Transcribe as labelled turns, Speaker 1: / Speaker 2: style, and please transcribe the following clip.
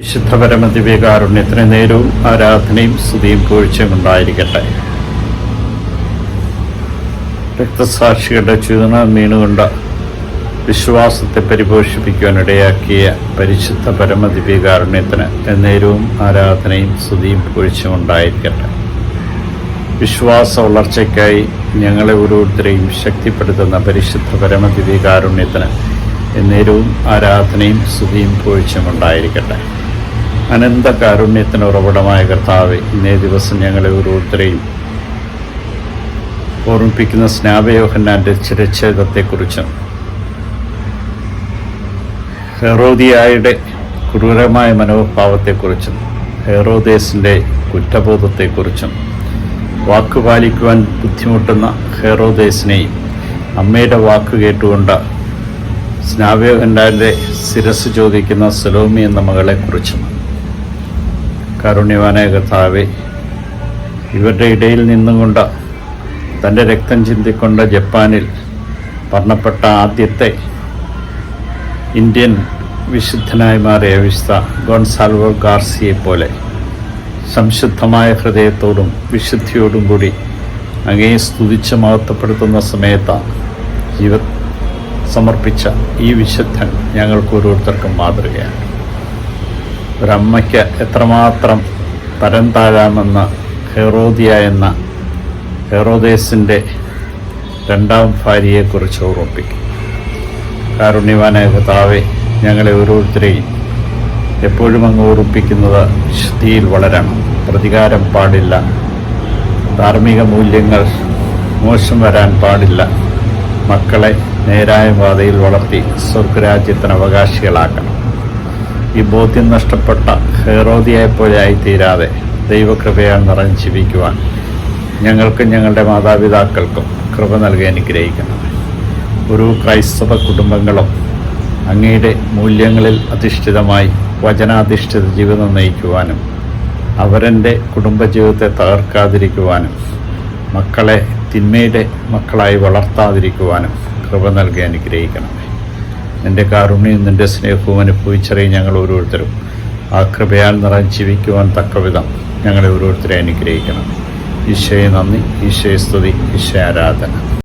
Speaker 1: വിശുദ്ധ പരമദിവ്യകാരുണ്യത്തിന് നേരവും ആരാധനയും സ്തുതിയും പൂഴ്ചയും ഉണ്ടായിരിക്കട്ടെ. രക്തസാക്ഷികളുടെ ചുതന വീണുകൊണ്ട് വിശ്വാസത്തെ പരിപോഷിപ്പിക്കുവാനിടയാക്കിയ പരിശുദ്ധ പരമദിവ്യകാരുണ്യത്തിന് എന്നേരവും ആരാധനയും സ്തുതിയും പൂഴ്ചയും ഉണ്ടായിരിക്കട്ടെ. വിശ്വാസ വളർച്ചയ്ക്കായി ഞങ്ങളെ ഓരോരുത്തരെയും ശക്തിപ്പെടുത്തുന്ന പരിശുദ്ധ പരമദിവ്യകാരുണ്യത്തിന് എന്നേരവും ആരാധനയും സ്തുതിയും പൂഴ്ചയും ഉണ്ടായിരിക്കട്ടെ. അനന്ത കാരുണ്യത്തിന് ഉറവിടമായ കർത്താവ് ഇന്നേ ദിവസം ഞങ്ങളെ ഓരോരുത്തരെയും ഓർമ്മിപ്പിക്കുന്ന സ്നാപയോഹന്നാന്റെ ചിരച്ഛേദത്തെക്കുറിച്ചും ഹെറോദിയായുടെ ക്രൂരമായ മനോഭാവത്തെക്കുറിച്ചും ഹെറോദേസിന്റെ കുറ്റബോധത്തെക്കുറിച്ചും വാക്കുപാലിക്കുവാൻ ബുദ്ധിമുട്ടുന്ന ഹെറോദേസിനെയും അമ്മയുടെ വാക്ക് കേട്ടുകൊണ്ട് സ്നാവ്യോഹന്നാന്റെ ശിരസ് ചോദിക്കുന്ന സലോമി എന്ന മകളെക്കുറിച്ചും കാരുണ്യവാനായ കഥാവേ ഇവരുടെ ഇടയിൽ നിന്നുകൊണ്ട് തന്റെ രക്തം ചിന്തിക്കൊണ്ട് ജപ്പാനിൽ പറഞ്ഞപ്പെട്ട ആദ്യത്തെ ഇന്ത്യൻ വിശുദ്ധനായി മാറിയ വിശുദ്ധ ഗോൺസാൽവോ ഗാർസിയെ പോലെ സംശുദ്ധമായ ഹൃദയത്തോടും വിശുദ്ധിയോടും കൂടി അങ്ങേ സ്തുതിച്ച് മഹത്വപ്പെടുത്തുന്ന സമയത്താണ് ജീവ സമർപ്പിച്ച ഈ വിശുദ്ധൻ ഞങ്ങൾക്ക് ഓരോരുത്തർക്കും മാതൃകയാണ്. ഒരമ്മയ്ക്ക് എത്രമാത്രം തരം താഴാമെന്ന് ഹെറോദിയ എന്ന ഹെറോദേസിന്റെ രണ്ടാം ഭാര്യയെക്കുറിച്ച് ഓർമ്മിപ്പിക്കും. കാരുണ്യവാനായ കഥാവെ ഞങ്ങളെ ഓരോരുത്തരെയും എപ്പോഴും അങ്ങ് ഓർമ്മിപ്പിക്കുന്നത് ശുദ്ധിയിൽ വളരണം. പ്രതികാരം പാടില്ല. ധാർമ്മിക മൂല്യങ്ങൾ മോശം വരാൻ പാടില്ല. മക്കളെ നേരായ പാതയിൽ വളർത്തി സ്വർഗരാജ്യത്തിന് അവകാശികളാക്കണം. ഈ ബോധ്യം നഷ്ടപ്പെട്ട ഹെറോദിയെപ്പോലെ ആയിത്തീരാതെ ദൈവകൃപയാൽ നിറഞ്ഞ് ജീവിക്കുവാൻ ഞങ്ങൾക്കും ഞങ്ങളുടെ മാതാപിതാക്കൾക്കും കൃപ നൽകി അനുഗ്രഹിക്കണം ഒരു ക്രൈസ്തവ കുടുംബങ്ങളും അങ്ങയുടെ മൂല്യങ്ങളിൽ അധിഷ്ഠിതമായി വചനാധിഷ്ഠിത ജീവിതം നയിക്കുവാനും അവരെന്റെ കുടുംബജീവിതത്തെ തകർക്കാതിരിക്കുവാനും മക്കളെ തിന്മയുടെ മക്കളായി വളർത്താതിരിക്കുവാനും കൃപ നൽകി അനുഗ്രഹിക്കണമേ നിന്റെ കാരുണ്യം നിന്റെ സ്നേഹവും അനുഭവിച്ചറിയും ഞങ്ങൾ ഓരോരുത്തരും. ആ കൃപയാൽ നിറഞ്ഞ് ജീവിക്കുവാൻ തക്കവിധം ഞങ്ങളെ ഓരോരുത്തരെ അനുഗ്രഹിക്കണം. ഈശോയെ നന്ദി ഈശോയെ സ്തുതി ഈശോ ആരാധന.